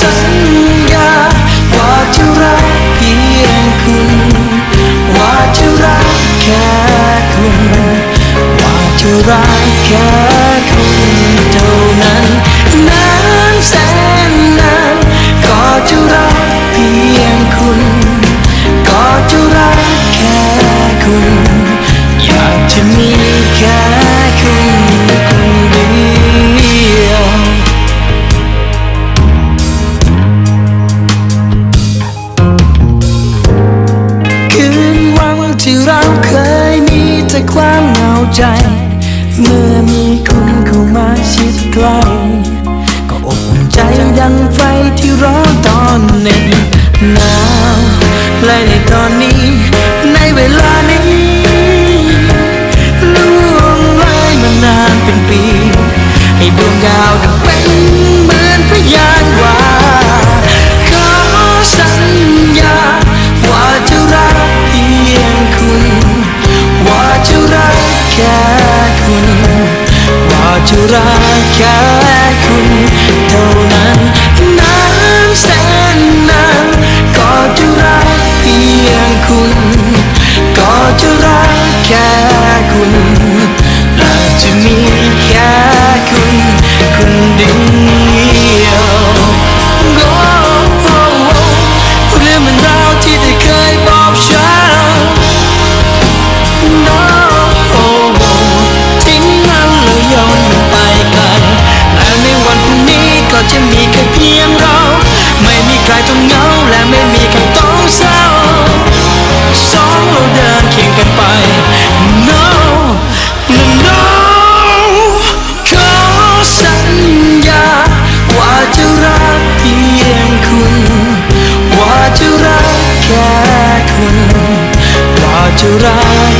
สัญญาว่าจะรักเพียงคุณ ว่าจะรักแค่คุณ ว่าจะรักแค่คุณเท่านั้นนะากความเหงาใจ เมื่อมีคุณเข้ามาชิดใกล้ ก็อบอุ่นใจดังไฟที่ร้อนตอนหนึ่ จะรักแค่คุณ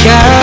Yeah.